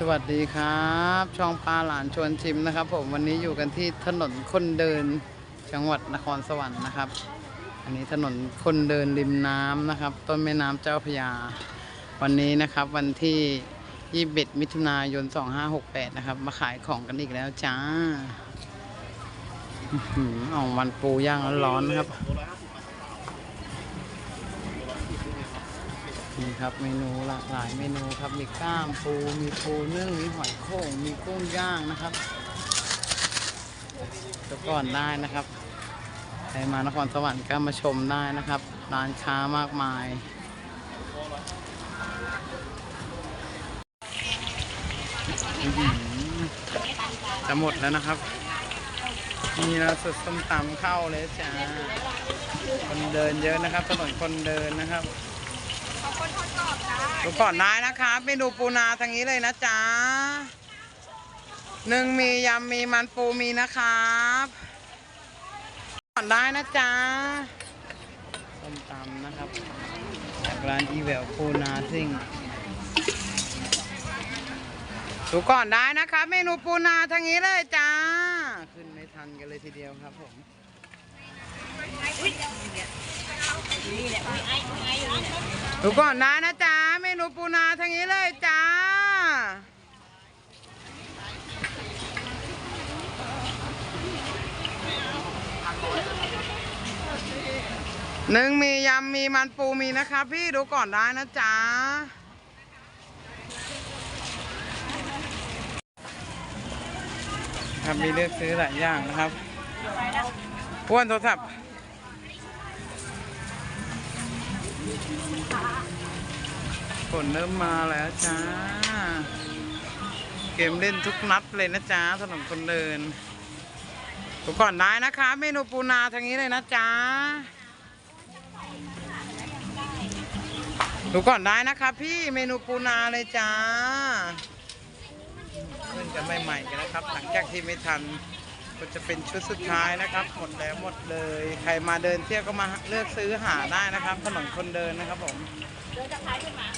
สวัสดีครับ ช่องปลาหลานชวนชิมนะครับผมวันนี้อยู่กันที่ถนนคนเดินจังหวัดนครสวรรค์นะครับ อันนี้ถนนคนเดินริมน้ำนะครับ ต้นแม่น้ำเจ้าพระยา วันนี้นะครับวันที่ 21 มิถุนายน 2568 นะครับ มาขายของกันอีกแล้วจ้าอื้อหือเอาวันปูย่างร้อนๆนะครับ นี่ครับเมนูหลากหลายเมนูครับมีก้ามปูมีปูนึ่งมีหอยโข่งมีกุ้งย่างนะครับก็ก่อนได้นะครับใครมานครสวรรค์ก็มาชมได้นะครับ ร้านค้ามากมาย จะหมดแล้วนะครับนี่เราสุดส้มตำเข้าเลยจ้าคนเดินเยอะนะครับถนนคนเดินนะครับ ดูก่อนได้นะครับเมนูปูนาทางนี้เลยนะจ๊ะหนึ่งมียำมีมันปูมีนะครับก่อนได้นะจ๊ะส้มตำนะครับจากร้านอีเวลปูนาซิ่งดูก่อนได้นะครับเมนูปูนาทางนี้เลยจ้า ขึ้นไม่ทันกันเลยทีเดียวครับผม ดูก่อนได้นะจ๊ะเมนูปูนาทางนี้เลยจ้า หนึ่งมียำมีมันปูมีนะครับพี่ดูก่อนได้นะจ๊ะครับมีเลือกซื้อหลายอย่างนะครับอ้วนโทรศัพท์ ฝนเริ่มมาแล้วจ้า เกมเล่นทุกนัดเลยนะจ๊ะถนนคนเดินดูก่อนได้นะคะ เมนูปูนาทางนี้เลยนะจ๊ะดูก่อนได้นะคะพี่เมนูปูนาเลยจ้าขึ้นกันใหม่ๆกันนะครับ หลังจากที่ไม่ทันก็จะเป็นชุดสุดท้ายนะครับหมดแล้วหมดเลย ใครมาเดินเที่ยวก็มาเลือกซื้อหาได้นะครับถนนคนเดินนะครับผมเดินจากท้ายขึ้นมา